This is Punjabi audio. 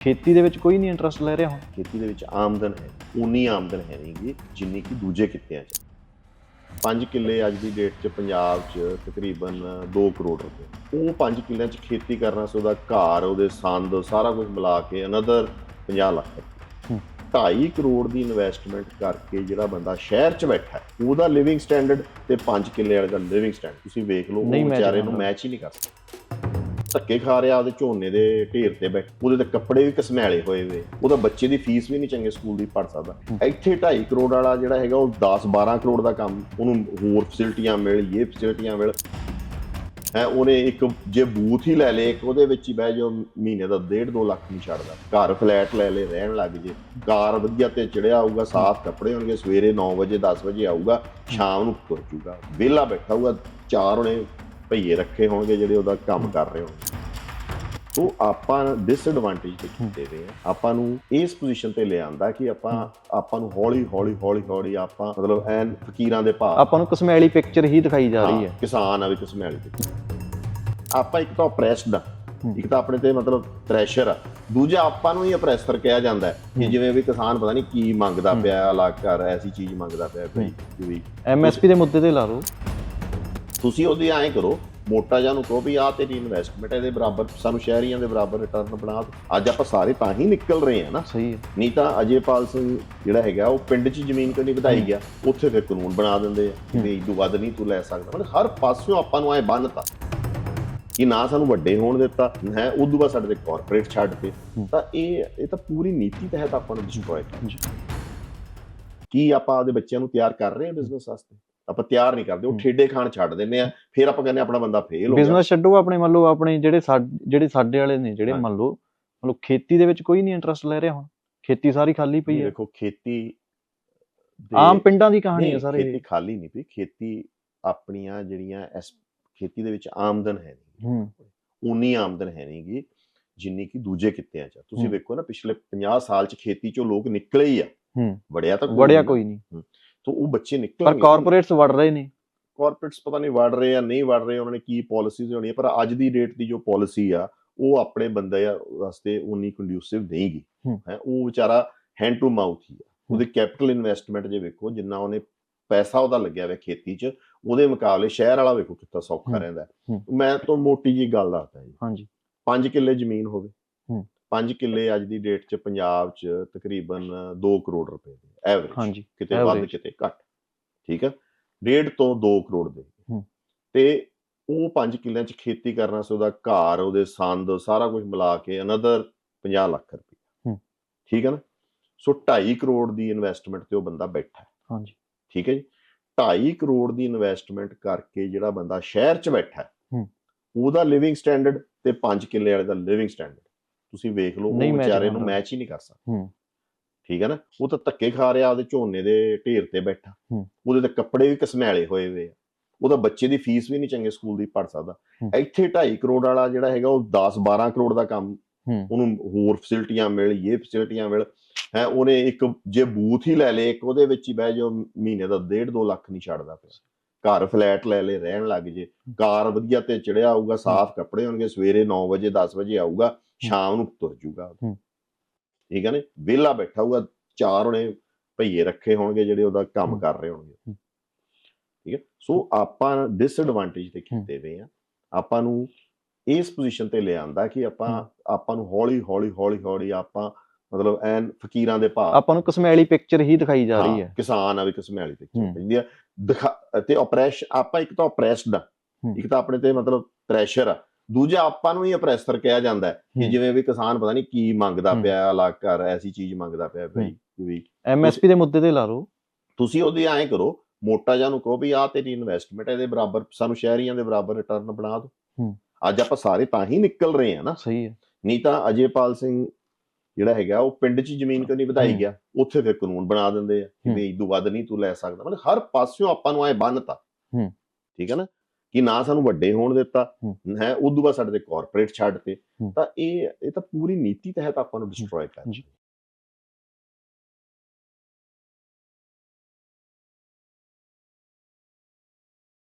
ਖੇਤੀ ਦੇ ਵਿੱਚ ਕੋਈ ਨਹੀਂ ਇੰਟਰਸਟ ਲੈ ਰਿਹਾ ਹੁਣ। ਖੇਤੀ ਦੇ ਵਿੱਚ ਆਮਦਨ ਹੈ ਉਨੀ ਆਮਦਨ ਹੈ ਨਹੀਂਗੀ ਜਿੰਨੀ ਕਿ ਦੂਜੇ ਕਿੱਤਿਆਂ 'ਚ 5 ਕਿੱਲੇ ਅੱਜ ਦੀ ਡੇਟ 'ਚ ਪੰਜਾਬ 'ਚ ਤਕਰੀਬਨ 2 ਕਰੋੜ ਰੁਪਏ। ਉਹ 5 ਕਿੱਲਿਆਂ 'ਚ ਖੇਤੀ ਕਰਨਾ ਸੀ ਉਹਦਾ ਘਰ ਉਹਦੇ ਸੰਦ ਸਾਰਾ ਕੁਝ ਮਿਲਾ ਕੇ ਅਨਦਰ 50 ਲੱਖ ਰੁਪਏ। ਹੂੰ। 2.5 ਕਰੋੜ ਦੀ ਇਨਵੈਸਟਮੈਂਟ ਕਰਕੇ ਜਿਹੜਾ ਬੰਦਾ ਸ਼ਹਿਰ 'ਚ ਬੈਠਾ ਉਹਦਾ ਲਿਵਿੰਗ ਸਟੈਂਡਰਡ ਤੇ 5 ਕਿੱਲੇ ਵਾਲੇ ਦਾ ਲਿਵਿੰਗ ਸਟੈਂਡਰਡ ਤੁਸੀਂ ਵੇਖ ਲਓ ਉਹ ਵਿਚਾਰੇ ਨੂੰ। ਮੈਚ ਹੀ ਨਹੀਂ ਕਰ ਸਕਦਾ। ਧੱਕੇ ਖਾ ਰਿਹਾ ਉਹਦੇ ਝੋਨੇ ਦੇ ਢੇਰ ਤੇ ਬੈਠ ਉਹਦੇ ਤੇ ਕੱਪੜੇ ਵੀ ਕਸਮੈਲੇ ਹੋਏ ਵੇ। ਉਹਦਾ ਬੱਚੇ ਦੀ ਫੀਸ ਵੀ ਨਹੀਂ ਚੰਗੇ ਸਕੂਲ ਦੀ ਭਰ ਸਕਦਾ। ਇੱਥੇ 2.5 ਕਰੋੜ ਵਾਲਾ ਜਿਹੜਾ ਹੈਗਾ ਉਹ 10 12 ਕਰੋੜ ਦਾ ਕੰਮ ਉਹਨੂੰ ਹੋਰ ਫੈਸਿਲਿਟੀਆਂ ਮਿਲ, ਇਹ ਫੈਸਿਲਿਟੀਆਂ ਮਿਲ। ਹੈ, ਉਹਨੇ ਇੱਕ ਜੇ ਬੂਥ ਹੀ ਲੈ ਲੇ, ਇੱਕ ਉਹਦੇ ਵਿੱਚ ਹੀ ਬਹਿ ਜਾਓ, ਮਹੀਨੇ ਦਾ 1.5 2 ਲੱਖ ਨਹੀਂ ਛੱਡਦਾ। ਘਰ ਫਲੈਟ ਲੈ ਲੇ, ਰਹਿਣ ਲੱਗ ਜੇ। ਕਾਰ ਵਧੀਆ ਤੇ ਚੜਿਆ ਆਊਗਾ ਸਾਫ਼ ਕੱਪੜੇ ਹੋਣਗੇ, ਸਵੇਰੇ 9 ਵਜੇ 10 ਵਜੇ ਆਊਗਾ, ਸ਼ਾਮ ਨੂੰ ਤੁਰ ਜੂਗਾ ਵਿਹਲਾ ਬੈਠਾ ਹੋਊਗਾ, ਚਾਰ ਉਹਨੇ ਭਈਏ ਰੱਖੇ ਹੋਣਗੇ ਜਿਹੜੇ ਉਹਦਾ ਕੰਮ ਕਰ ਰਹੇ ਹੋਣਗੇ। ਸੋ ਆਪਾਂ ਡਿਸਐਡਵਾਂਟੇਜ ਤੇ ਕੀਤੇ ਆ। ਆਪਾਂ ਨੂੰ ਇਸ ਪੋਜੀਸ਼ਨ ਤੇ ਲਿਆਂਦਾ ਕਿ ਆਪਾਂ ਆਪਾਂ ਨੂੰ ਹੌਲੀ ਹੌਲੀ ਹੌਲੀ ਹੌਲੀ ਆਪਾਂ ਮਤਲਬ ਐਨ ਫਕੀਰਾਂ ਦੇ ਭਾਅ ਆਪਾਂ ਨੂੰ ਕਸਮੈਲੀ ਪਿਕਚਰ ਹੀ ਦਿਖਾਈ ਜਾ ਰਹੀ ਹੈ ਕਿਸਾਨ ਆ ਵੀ ਕਿਸਮੈਲੀ ਤੇ ਆਪਾਂ ਇੱਕ ਤਾਂ ਅਪਰੈਸਡ ਆ। ਇੱਕ ਤਾਂ ਆਪਣੇ ਤੇ ਮਤਲਬ ਪ੍ਰੈਸ਼ਰ ਆ। ਦੂਜਾ ਆਪਾਂ ਨੂੰ ਹੀ ਅਪਰੈਸਰ ਕਿਹਾ ਜਾਂਦਾ ਕਿ। ਜਿਵੇਂ ਵੀ ਕਿਸਾਨ ਪਤਾ ਨਹੀਂ ਕੀ ਮੰਗਦਾ। ਪਿਆ ਅਲੱਗ ਕਰ ਐਸੀ ਚੀਜ਼ ਮੰਗਦਾ ਪਿਆ ਕੋਈ ਵੀ ਐਮਐਸਪੀ ਦੇ ਮੁੱਦੇ ਤੇ ਲਾ ਲਓ। ਤੁਸੀਂ ਉਹਦੀ ਐਂ ਕਰੋ ਮੋਟਾ ਜਿਹਾ ਨੂੰ ਕਹੋ ਵੀ ਆਹ ਤੇਰੀ ਇਨਵੈਸਟਮੈਂਟ ਇਹਦੇ ਬਰਾਬਰ ਸਾਨੂੰ ਸ਼ਹਿਰੀਆਂ ਦੇ ਬਰਾਬਰ ਰਿਟਰਨ ਬਣਾ ਅੱਜ ਆਪਾਂ ਸਾਰੇ ਤਾਂ ਹੀ ਨਿਕਲ ਰਹੇ ਆ ਨਾ। ਸਹੀ ਹੈ। ਨਹੀਂ ਤਾਂ ਅਜੇਪਾਲ ਸਿੰਘ ਜਿਹੜਾ ਹੈਗਾ ਉਹ ਪਿੰਡ 'ਚ ਜ਼ਮੀਨ ਕਿਉਂ ਨਹੀਂ ਵਧਾਈ ਗਿਆ ਉੱਥੇ ਫਿਰ ਕਾਨੂੰਨ ਬਣਾ ਦਿੰਦੇ ਆ ਕਿ ਵੀ ਇਦੋਂ ਵੱਧ ਨਹੀਂ ਤੂੰ ਲੈ ਸਕਦਾ। ਮਤਲਬ ਹਰ ਪਾਸਿਓਂ ਆਪਾਂ ਨੂੰ ਐ ਬੰਨਤਾ ਕਿ ਨਾ ਸਾਨੂੰ ਵੱਡੇ ਹੋਣ ਦਿੱਤਾ ਹੈ ਉਦੋਂ ਬਾਅਦ ਸਾਡੇ ਤੇ ਕਾਰਪੋਰੇਟ ਛੱਡ ਤੇ। ਤਾਂ ਇਹ ਇਹ ਤਾਂ ਪੂਰੀ ਨੀਤੀ ਤਹਿਤ ਆਪਾਂ ਨੂੰ ਡਿਸਟਰੋਏ ਕਰ ਜੀ। ਕੀ ਆਪਾਂ ਆਪਦੇ ਬੱਚਿਆਂ ਨੂੰ ਤਿਆਰ ਕਰ ਰਹੇ ਹਾਂ ਬਿਜ਼ਨਸ ਵਾਸਤੇ? ਆਪਾਂ ਤਿਆਰ ਨਹੀਂ ਕਰਦੇ ਉਹ। ਠੇਡੇ ਖਾਣ ਛੱਡ ਦਿੰਦੇ ਆ ਫਿਰ ਆਪਾਂ ਕਹਿੰਦੇ ਆਪਣਾ ਬੰਦਾ ਫੇਲ ਹੋ ਗਿਆ ਬਿਜ਼ਨਸ ਛੱਡੋ ਆਪਣੇ ਮੰਨ ਲਓ ਆਪਣੇ ਜਿਹੜੇ ਜਿਹੜੇ ਸਾਡੇ ਵਾਲੇ ਨੇ ਜਿਹੜੇ। ਮੰਨ ਲਓ ਮੰਨ ਲਓ ਖੇਤੀ ਦੇ ਵਿੱਚ ਕੋਈ ਨਹੀਂ ਇੰਟਰਸਟ ਲੈ ਰਿਹਾ ਹੁਣ ਖੇਤੀ ਸਾਰੀ ਖਾਲੀ ਪਈ ਹੈ ਦੇਖੋ ਖੇਤੀ ਦੇ- ਆਮ ਪਿੰਡਾਂ ਦੀ ਕਹਾਣੀ ਹੈ ਸਾਰੇ ਖੇਤੀ ਖਾਲੀ ਨਹੀਂ ਪਈ ਖੇਤੀ ਆਪਣੀਆਂ ਜਿਹੜੀਆਂ ਇਸ ਖੇਤੀ ਦੇ ਵਿੱਚ ਆਮਦਨ ਹੈ ਨਹੀਂ ਹੂੰ ਉਨੀ ਆਮਦਨ ਹੈ ਨਹੀਂਗੀ ਜਿੰਨੀ ਕਿ ਦੂਜੇ ਕਿੱਤਿਆਂ 'ਚ। ਤੁਸੀਂ। ਵੇਖੋ ਨਾ ਪਿਛਲੇ 50 ਸਾਲ 'ਚ ਖੇਤੀ 'ਚੋਂ ਲੋਕ ਨਿਕਲੇ ਹੀ ਆ ਹੂੰ ਵੜਿਆ ਤਾਂ ਵੜਿਆ। ਕੋਈ ਨਹੀਂ ਤਾਂ ਉਹ ਬੱਚੇ ਨਿਕਲ ਪਰ ਕਾਰਪੋਰੇਟਸ ਵੜ ਰਹੇ ਨੇ। ਕਾਰਪੋਰੇਟਸ ਪਤਾ ਨਹੀਂ ਵੜ ਰਹੇ ਆ ਨਹੀਂ ਵੜ ਰਹੇ ਉਹਨਾਂ ਨੇ ਕੀ ਪਾਲਿਸੀਜ਼ ਹੋਣੀ ਪਰ ਅੱਜ ਦੀ ਡੇਟ ਦੀ ਜੋ ਪਾਲਿਸੀ ਆ ਉਹ ਆਪਣੇ ਬੰਦੇ ਵਾਸਤੇ ਉਨੀ ਕੰਡਿਊਸਿਵ ਨਹੀਂਗੀ। ਹੂੰ। ਉਹ ਵਿਚਾਰਾ ਹੈਂਡ ਟੂ ਮਾਊਥ ਹੀ ਆ। ਉਹਦੇ ਕੈਪੀਟਲ ਇਨਵੈਸਟਮੈਂਟ ਜੇ ਵੇਖੋ ਜਿੰਨਾ ਉਹਨੇ ਪੈਸਾ ਉਹਦਾ ਲੱਗਿਆ ਹੋਇਆ ਖੇਤੀ 'ਚ ਉਹਦੇ ਮੁਕਾਬਲੇ ਸ਼ਹਿਰ ਵਾਲਾ ਵੇਖੋ ਕਿੰਨਾ ਸੌਖਾ। ਰਹਿੰਦਾ। ਮੈਂ ਤਾਂ ਮੋਟੀ ਜੀ ਗੱਲ ਦੱਸਦਾ ਜੀ। ਹਾਂਜੀ। 5 ਕਿੱਲੇ ਜ਼ਮੀਨ ਹੋਵੇ। 5 ਕਿੱਲੇ ਅੱਜ ਦੀ ਡੇਟ 'ਚ ਪੰਜਾਬ 'ਚ ਤਕਰੀਬਨ 2 ਕਰੋੜ ਰੁਪਏ ਦੇ ਐਵਰੇਜ ਹਾਂਜੀ ਕਿਤੇ ਵੱਧ। ਕਿਤੇ ਘੱਟ ਠੀਕ ਹੈ ਡੇਢ ਤੋਂ 2 ਕਰੋੜ ਦੇ। ਤੇ ਉਹ 5 ਕਿੱਲਿਆਂ 'ਚ ਖੇਤੀ ਕਰਨਾ ਸੀ ਉਹਦਾ ਘਰ ਉਹਦੇ ਸੰਦ ਸਾਰਾ ਕੁਝ ਮਿਲਾ ਕੇ ਅਨਦਰ 50 ਲੱਖ ਰੁਪਏ ਹੂੰ। ਠੀਕ ਹੈ ਨਾ ਸੋ 2.5 ਕਰੋੜ ਦੀ ਇਨਵੈਸਟਮੈਂਟ ਤੇ ਉਹ ਬੰਦਾ ਬੈਠਾ ਹੈ ਹਾਂਜੀ ਠੀਕ ਹੈ ਜੀ 2.5 ਕਰੋੜ ਦੀ ਇਨਵੈਸਟਮੈਂਟ ਕਰਕੇ ਜਿਹੜਾ ਬੰਦਾ ਸ਼ਹਿਰ 'ਚ ਬੈਠਾ ਹੈ ਹੂੰ। ਉਹਦਾ ਲਿਵਿੰਗ ਸਟੈਂਡਰਡ ਤੇ 5 ਕਿੱਲੇ ਵਾਲੇ ਦਾ ਲਿਵਿੰਗ ਸਟੈਂਡਰਡ ਤੁਸੀਂ ਵੇਖ ਲਓ ਉਹ ਵਿਚਾਰੇ ਨੂੰ। ਮੈਚ ਹੀ ਨਹੀਂ ਕਰ ਸਕਦਾ। ਹੂੰ। ਠੀਕ ਹੈ ਨਾ? ਉਹ ਤਾਂ ਧੱਕੇ ਖਾ ਰਿਹਾ ਉਹਦੇ ਝੋਨੇ ਦੇ ਢੇਰ ਤੇ ਬੈਠਾ। ਉਹਦੇ ਤੇ ਕੱਪੜੇ ਵੀ ਕਸਮੈਲੇ ਹੋਏ ਵੇ ਆ। ਉਹਦਾ ਬੱਚੇ ਦੀ ਫੀਸ ਵੀ ਨਹੀਂ ਚੰਗੇ ਸਕੂਲ ਦੀ ਭਰ ਸਕਦਾ। ਇੱਥੇ 2.5 ਕਰੋੜ ਵਾਲਾ ਜਿਹੜਾ ਹੈਗਾ ਉਹ 10 12 ਕਰੋੜ ਦਾ ਕੰਮ। ਉਹਨੂੰ ਹੋਰ ਫੈਸਿਲਿਟੀਆਂ ਮਿਲ ਇਹ ਫੈਸਿਲਿਟੀਆਂ ਮਿਲ। ਹੈ ਉਹਨੇ ਇੱਕ ਜੇ ਬੂਥ ਹੀ ਲੈ ਲੇ ਇੱਕ ਉਹਦੇ ਵਿੱਚ ਹੀ ਬਹਿ ਜਾਓ ਮਹੀਨੇ ਦਾ 1.5 2 ਲੱਖ ਨਹੀਂ ਛੱਡਦਾ ਪਿਆ। ਘਰ ਫਲੈਟ ਲੈ ਲੇ ਰਹਿਣ ਲੱਗ ਜੇ। ਕਾਰ ਵਧੀਆ ਤੇ ਚੜਿਆ ਆਊਗਾ ਸਾਫ਼ ਕੱਪੜੇ ਹੋਣਗੇ ਸਵੇਰੇ 9 ਵਜੇ 10 ਵਜੇ ਆਊਗਾ। ਸ਼ਾਮ ਨੂੰ ਤੁਰ ਜੂਗਾ। ਠੀਕ ਹੈ ਨਾ ਵਿਹਲਾ ਬੈਠਾ ਹੋਊਗਾ ਚਾਰ ਉਹਨੇ ਭਈਏ ਰੱਖੇ ਹੋਣਗੇ ਜਿਹੜੇ ਉਹਦਾ ਕੰਮ। ਕਰ ਰਹੇ ਹੋਣਗੇ। ਠੀਕ ਹੈ ਸੋ ਆਪਾਂ ਡਿਸਐਡਵਾਂਟੇਜ ਤੇ ਕੀਤੇ ਹੋਏ ਆ ਆਪਾਂ ਨੂੰ ਇਸ ਪੋਜੀਸ਼ਨ ਤੇ ਲਿਆਂਦਾ ਕਿ ਆਪਾਂ। ਆਪਾਂ ਨੂੰ ਹੌਲੀ ਹੌਲੀ ਹੌਲੀ ਹੌਲੀ ਆਪਾਂ ਮਤਲਬ ਐਨ ਫਕੀਰਾਂ ਦੇ ਭਾਅ ਆਪਾਂ ਨੂੰ ਕਸਮੈਲੀ ਪਿਕਚਰ ਹੀ ਦਿਖਾਈ ਜਾ ਰਹੀ ਹਾਂ, ਕਿਸਾਨ ਆ ਵੀ ਕਿਸਮੈਲੀ ਹੂੰ। ਪੈਂਦੀ ਆ ਦਿਖਾ- ਤੇ ਆਪਰੈਸ਼ ਆਪਾਂ ਇੱਕ ਤਾਂ ਆਪਰੈਸਡ ਆ। ਇੱਕ ਤਾਂ ਆਪਣੇ ਤੇ ਮਤਲਬ ਪ੍ਰੈਸ਼ਰ ਆ ਦੂਜਾ ਆਪਾਂ ਨੂੰ ਹੀ ਆਪਰੈਸਰ ਕਿਹਾ ਜਾਂਦਾ ਕਿ। ਜਿਵੇਂ ਵੀ ਕਿਸਾਨ ਪਤਾ ਨਹੀਂ ਕੀ ਮੰਗਦਾ। ਪਿਆ ਅਲੱਗ ਕਰ ਐਸੀ ਚੀਜ਼ ਮੰਗਦਾ ਪਿਆ ਕਿ ਵੀ ਐਮਐਸਪੀ ਦੇ ਮੁੱਦੇ ਤੇ ਲਾ ਲਓ ਤੁਸੀਂ ਉਹਦੀ ਐਂ ਕਰੋ ਮੋਟਾ ਜਿਹਾ ਨੂੰ ਕਹੋ ਵੀ ਆਹ ਤੇਰੀ ਇਨਵੈਸਟਮੈਂਟ ਇਹਦੇ ਬਰਾਬਰ ਸਾਨੂੰ ਸ਼ਹਿਰੀਆਂ ਦੇ ਬਰਾਬਰ ਰਿਟਰਨ ਬਣਾ ਦਿਓ। ਅੱਜ ਆਪਾਂ ਸਾਰੇ ਤਾਂ ਹੀ ਨਿਕਲ ਰਹੇ ਆ ਨਾ ਸਹੀ ਹੈ ਨਹੀਂ ਤਾਂ ਅਜੇਪਾਲ ਸਿੰਘ ਜਿਹੜਾ ਹੈਗਾ ਉਹ ਪਿੰਡ 'ਚ ਜ਼ਮੀਨ ਕਿਉਂ ਨਹੀਂ ਵਧਾਈ। ਗਿਆ ਉੱਥੇ ਫਿਰ ਕਾਨੂੰਨ ਬਣਾ ਦਿੰਦੇ ਆ। ਵੀ ਇਦੋਂ ਵੱਧ ਨਹੀਂ ਤੂੰ ਲੈ ਸਕਦਾ ਮਤਲਬ ਹਰ ਪਾਸਿਓਂ ਆਪਾਂ ਨੂੰ ਐ ਬੰਨਤਾ ਹੂੰ। ਠੀਕ ਹੈ ਨਾ ਕਿ ਨਾ ਸਾਨੂੰ ਵੱਡੇ ਹੋਣ ਦਿੱਤਾ ਹੂੰ। ਉਦੋਂ ਬਾਅਦ ਸਾਡੇ ਤੇ ਕਾਰਪੋਰੇਟ ਛੱਡ ਤੇ। ਤਾਂ ਇਹ ਇਹ ਤਾਂ ਪੂਰੀ ਨੀਤੀ ਤਹਿਤ ਆਪਾਂ ਨੂੰ ਡਿਸਟਰੋਏ ਕਰ ਜੀ।